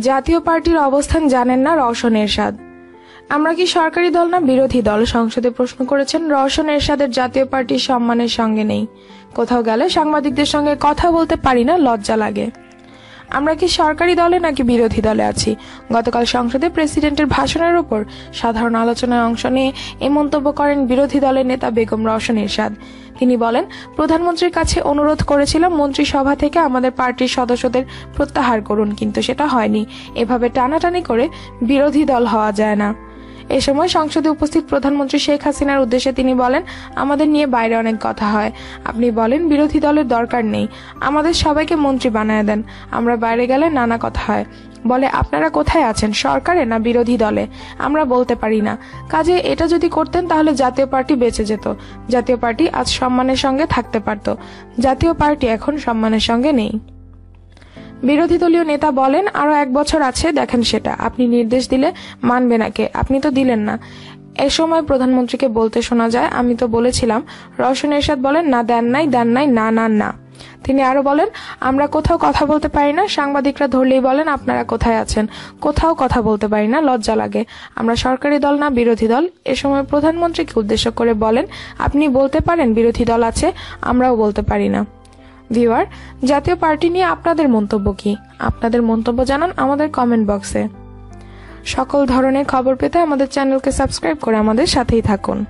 জাতীয় পার্টির অবস্থান জানেন না রওশন এরশাদ। আমরা কি সরকারি দল না বিরোধী দল? সংসদে প্রশ্ন করেছেন, রওশন এরশাদের জাতীয় পার্টির সম্মানের সঙ্গে নেই। কোথাও গেলে সাংবাদিকদের সঙ্গে কথা বলতে পারি না, লজ্জা লাগে। আমরা কি সরকারি দলে নাকি বিরোধী দলে আছি? গতকাল সংসদে প্রেসিডেন্টের ভাষণের উপর সাধারণ আলোচনায় অংশ নিয়ে এ মন্তব্য করেন বিরোধী দলের নেতা বেগম রওশন এরশাদ তিনি বলেন, প্রধানমন্ত্রীর কাছে অনুরোধ করেছিলাম মন্ত্রিসভা থেকে আমাদের পার্টির সদস্যদের প্রত্যাহার করুন, কিন্তু সেটা হয়নি। এভাবে টানাটানি করে বিরোধী দল হওয়া যায় না। এ সময় সংসদে উপস্থিত প্রধানমন্ত্রী শেখ হাসিনার উদ্দেশ্যে তিনি বলেন, আমাদের নিয়ে বাইরে অনেক কথা হয়। আপনি বলেন, বিরোধী দলের দরকার নেই। আমাদের সবাইকে মন্ত্রী বানায় দেন। আমরা বাইরে গেলে নানা কথা হয়। বলে, আপনারা কোথায় আছেন, সরকারে না বিরোধী দলে? আমরা বলতে পারি না। কাজে এটা যদি করতেন, তাহলে জাতীয় পার্টি বেঁচে যেত। জাতীয় পার্টি আজ সম্মানের সঙ্গে থাকতে পারত। জাতীয় পার্টি এখন সম্মানের সঙ্গে নেই। বিরোধী দলীয় নেতা বলেন, আরও এক বছর আছে, দেখেন সেটা। আপনি নির্দেশ দিলে মানবে না কে আপনি তো দিলেন না। এ সময় প্রধানমন্ত্রীকে বলতে শোনা যায়, আমি তো বলেছিলাম। রওশন এরশাদ বলেন, না, দেন নাই দেন নাই, না না না। তিনি আরও বলেন, আমরা কোথাও কথা বলতে পারি না। সাংবাদিকরা ধরলেই বলেন, আপনারা কোথায় আছেন? কোথাও কথা বলতে পারি না, লজ্জা লাগে। আমরা সরকারি দল না, বিরোধী দল? এ সময় প্রধানমন্ত্রীকে উদ্দেশ্য করে বলেন, আপনি বলতে পারেন, বিরোধী দল আছে, আমরাও বলতে পারি না। ভিউয়ার জাতীয় পার্টি নিয়ে আপনাদের মন্তব্য কি? আপনাদের মন্তব্য জানান আমাদের কমেন্ট বক্সে সকল ধরনের খবর পেতে আমাদের চ্যানেলকে সাবস্ক্রাইব করে আমাদের সাথেই থাকুন।